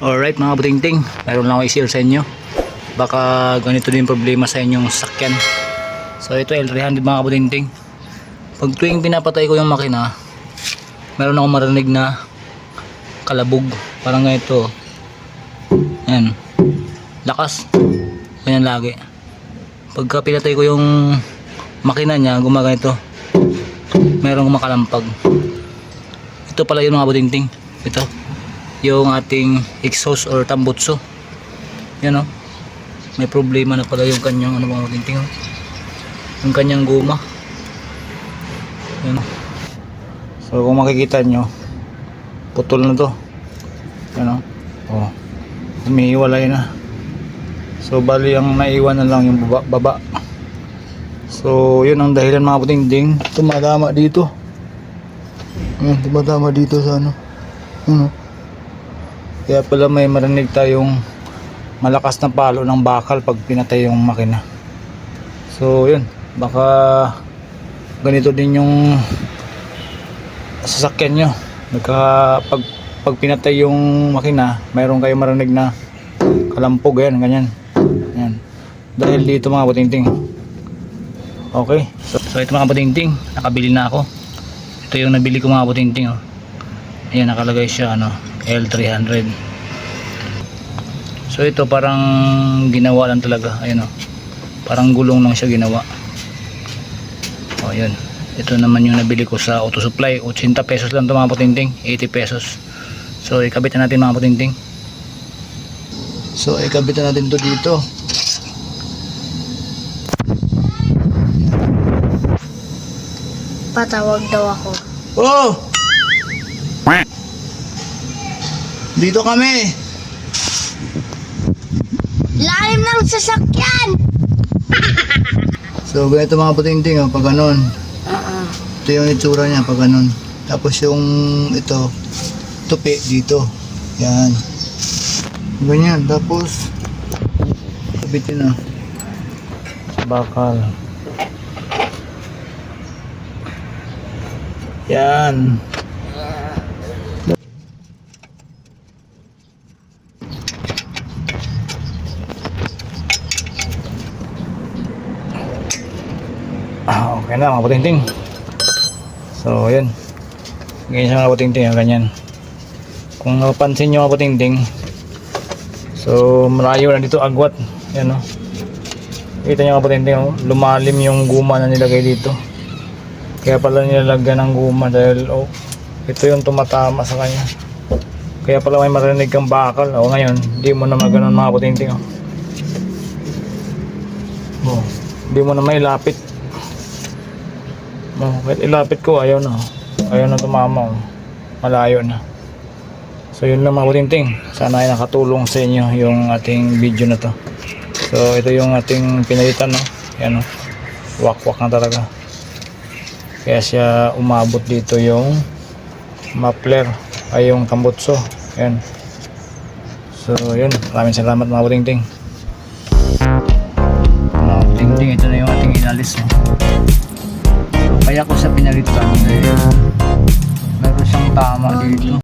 Alright mga butingting, meron lang ako i-share sa inyo. Baka ganito din problema sa inyong sakyan. So ito L300 mga butingting. Pag tuwing pinapatay ko yung makina, meron akong marinig na kalabog. Parang ganito. Ayan. Lakas. Ganyan lagi. Pagka pinatay ko yung makina niya, gumaganito. Merong kumakalampag. Ito pala yung mga butingting. Ito yung ating exhaust or tambutso. Yan o may problema na pala yung kanyang ano mga tinting yung kanyang guma. Yan o so kung makikita nyo putol na to. Yan o oh, umiiwalay na. So bali ang naiwan na lang yung baba, baba. so yun ang dahilan mga putingting tumadama dito. Yan tumadama dito sa ano. Ano kaya pala may marinig tayong malakas na palo ng bakal pag pinatay yung makina. So yun, baka ganito din yung sasakyan nyo. Nagka, pag, pag pinatay yung makina, mayroon kayong marinig na kalampog yan, ganyan. Yan. Dahil dito mga butingting. Okay. So, so ito mga butingting, nakabili na ako. Ito yung nabili ko mga butingting. Oh. Ayan, nakalagay siya ano, L300. So ito parang ginawa lang talaga. Ayun oh. Parang gulong lang siya ginawa. Oh, yun. Ito naman yung nabili ko sa auto supply. 80 pesos lang ito mga putingting. 80 pesos. So ikabit na natin mga putingting. So ikabit na natin to dito. Patawag daw ako. Oh! Dito kami. Lalim ng sasakyan! So ganito mga putingting oh, pag ganun. Oo. Ito yung itsura niya pag ganun. Tapos yung ito, tupi dito. Yan. Ganyan. Tapos, kabitin na. Bakal. Yan. Ah, okay na mga putingting. So, yun. Ganyan siya mga putingting, ah, ganyan. Kung napansin nyo mga putingting, so, malayo na dito agwat. Yan, oh. Kita nyo mga putingting, oh. lumalim yung guma na nilagay dito. Kaya pala nilalagyan ng guma dahil, oh, ito yung tumatama sa kanya. Kaya pala may marinig kang bakal. O ngayon, hindi mo na maganon mga putingting, oh. Oh, hindi mo na may lapit. Oh, kahit ilapit ko, ayaw na. Ayaw na tumama. oh. Malayo na. So yun lang mga butinting. Sana ay nakatulong sa inyo yung ating video na to. So ito yung ating pinalitan no. Yan no. Wakwak na talaga. Kaya siya umabot dito yung muffler ay yung tambutso. Yan. So yun. Maraming salamat mga butinting. Mga butinting, ito na yung ating inalis. No? Kaya ko sa pinalitan dahil meron siyang tama dito.